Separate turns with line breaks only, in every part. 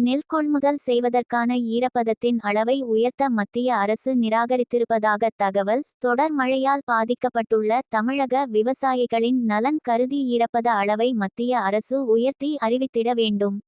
நெல் கொள்முதல் செய்வதற்கான ஈரப்பதத்தின் அளவை உயர்த்த மத்திய அரசு நிராகரித்திருப்பதாக தகவல் தொடர் மழையால் பாதிக்கப்பட்டுள்ள தமிழக விவசாயிகளின் நலன் கருதி ஈரப்பத அளவை மத்திய அரசு உயர்த்தி அறிவித்திட வேண்டும்.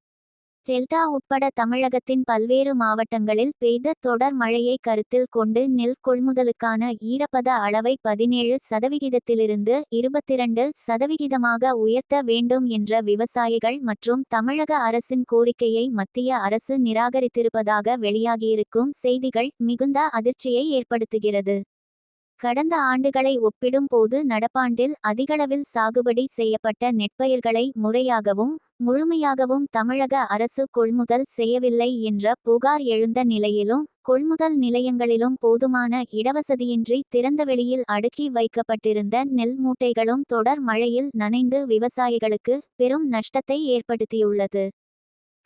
டெல்டா உட்பட தமிழகத்தின் பல்வேறு மாவட்டங்களில் பெய்த தொடர் மழையை கருத்தில் கொண்டு நெல் கொள்முதலுக்கான ஈரப்பத அளவை பதினேழு சதவிகிதத்திலிருந்து இருபத்திரண்டு சதவிகிதமாக உயர்த்த வேண்டும் என்ற விவசாயிகள் மற்றும் தமிழக அரசின் கோரிக்கையை மத்திய அரசு நிராகரித்திருப்பதாக வெளியாகியிருக்கும் செய்திகள் மிகுந்த அதிர்ச்சியை ஏற்படுத்துகிறது. கடந்த ஆண்டுகளை ஒப்பிடும்போது நடப்பாண்டில் அதிகளவில் சாகுபடி செய்யப்பட்ட நெற்பயிர்களை முறையாகவும் முழுமையாகவும் தமிழக அரசு கொள்முதல் செய்யவில்லை என்ற புகார் எழுந்த நிலையிலும் கொள்முதல் நிலையங்களிலும் போதுமான இடவசதியின்றி திறந்தவெளியில் அடுக்கி வைக்கப்பட்டிருந்த நெல் மூட்டைகளும் தொடர் மழையில் நனைந்து விவசாயிகளுக்கு பெரும் நஷ்டத்தை ஏற்படுத்தியுள்ளது.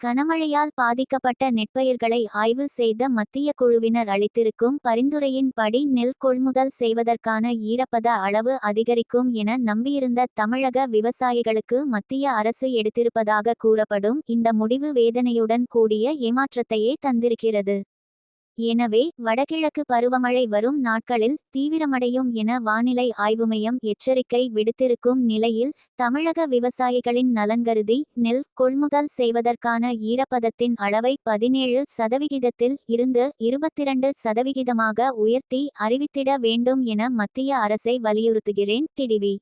கனமழையால் பாதிக்கப்பட்ட நெற்பயிர்களை ஆய்வு செய்த மத்திய குழுவினர் அளித்திருக்கும் பரிந்துரையின்படி நெல் கொள்முதல் செய்வதற்கான ஈரப்பத அளவு அதிகரிக்கும் என நம்பியிருந்த தமிழக விவசாயிகளுக்கு மத்திய அரசு எடுத்திருப்பதாக கூறப்படும் இந்த முடிவு வேதனையுடன் கூடிய ஏமாற்றத்தையே தந்திருக்கிறது. எனவே வடகிழக்கு பருவமழை வரும் நாட்களில் தீவிரமடையும் என வானிலை ஆய்வு மையம் எச்சரிக்கை விடுத்திருக்கும் நிலையில் தமிழக விவசாயிகளின் நலன்கருதி நெல் கொள்முதல் செய்வதற்கான ஈரப்பதத்தின் அளவை பதினேழு சதவிகிதத்தில் இருந்து இருபத்திரண்டு சதவிகிதமாக உயர்த்தி அறிவித்திட வேண்டும் என மத்திய அரசை வலியுறுத்துகிறேன். டிடிவி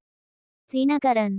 தினகரன்